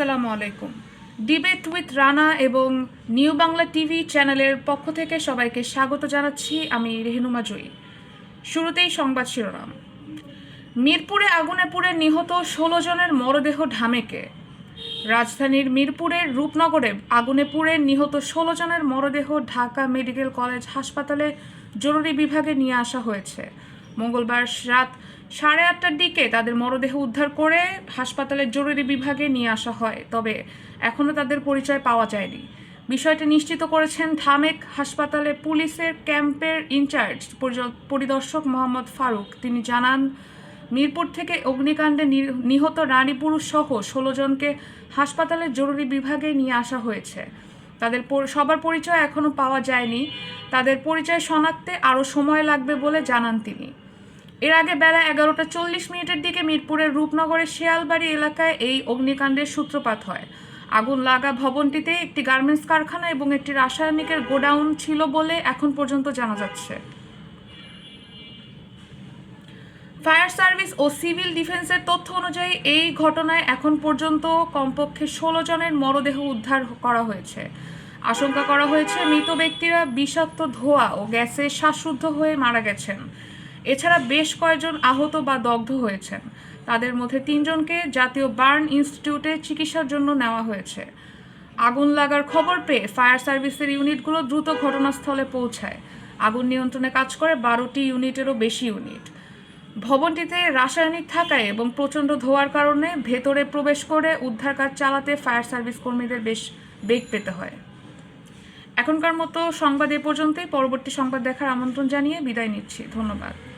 আসসালামু আলাইকুম। Debate with Rana এবং নিউ বাংলা টিভি চ্যানেলের পক্ষ থেকে সবাইকে স্বাগত জানাচ্ছি আমি রেহনুমা জয়ী শুরুতেই সংবাদ শিরোনাম। মিরপুরে আগুনে পুড়ে নিহত ষোলো জনের মরদেহ ঢামেকে। রাজধানীর মিরপুরের রূপনগরে আগুনে পুড়ে নিহত ষোলো জনের মরদেহ ঢাকা মেডিকেল কলেজ হাসপাতালে জরুরি বিভাগে নিয়ে আসা হয়েছে। মঙ্গলবার রাত সাড়ে আটটার দিকে তাদের মরদেহ উদ্ধার করে হাসপাতালের জরুরি বিভাগে নিয়ে আসা হয়, তবে এখনও তাদের পরিচয় পাওয়া যায়নি। বিষয়টি নিশ্চিত করেছেন ধামেক হাসপাতালে পুলিশের ক্যাম্পের ইনচার্জ পরিদর্শক মোহাম্মদ ফারুক। তিনি জানান, মিরপুর থেকে অগ্নিকাণ্ডে নিহত রানী পুরুষ সহ ষোলো জনকে হাসপাতালের জরুরি বিভাগে নিয়ে আসা হয়েছে। তাদের সবার পরিচয় এখনও পাওয়া যায়নি। তাদের পরিচয় শনাক্তে আরও সময় লাগবে বলে জানান তিনি। এর আগে বেলা এগারোটা চল্লিশ মিনিটের দিকে মিরপুরের রূপনগরের শিয়ালবাড়ি এলাকায় এই অগ্নিকাণ্ডের সূত্রপাত হয়। আগুন লাগা ভবনটিতে একটি গার্মেন্টস কারখানা এবং একটি রাসায়নিকের গোডাউন ছিল বলে এখন পর্যন্ত জানা যাচ্ছে। ফায়ার সার্ভিস ও সিভিল ডিফেন্সের তথ্য অনুযায়ী এই ঘটনায় এখন পর্যন্ত কমপক্ষে ষোলো জনের মরদেহ উদ্ধার করা হয়েছে। আশঙ্কা করা হয়েছে, মৃত ব্যক্তিরা বিষাক্ত ধোঁয়া ও গ্যাসে শ্বাসরুদ্ধ হয়ে মারা গেছেন। এছাড়া বেশ কয়েকজন আহত বা দগ্ধ হয়েছেন। তাদের মধ্যে তিনজনকে জাতীয় বার্ন ইনস্টিটিউটে চিকিৎসার জন্য নেওয়া হয়েছে। আগুন লাগার খবর পেয়ে ফায়ার সার্ভিসের ইউনিটগুলো দ্রুত ঘটনাস্থলে পৌঁছায়। আগুন নিয়ন্ত্রণে কাজ করে বারোটি ইউনিটেরও বেশি ইউনিট। ভবনটিতে রাসায়নিক থাকায় এবং প্রচণ্ড ধোয়ার কারণে ভেতরে প্রবেশ করে উদ্ধার কাজ চালাতে ফায়ার সার্ভিস কর্মীদের বেশ বেগ পেতে হয়। এখনকার মতো সংবাদ এ পর্যন্তই। পরবর্তী সংবাদ দেখার আমন্ত্রণ জানিয়ে বিদায় নিচ্ছি। ধন্যবাদ।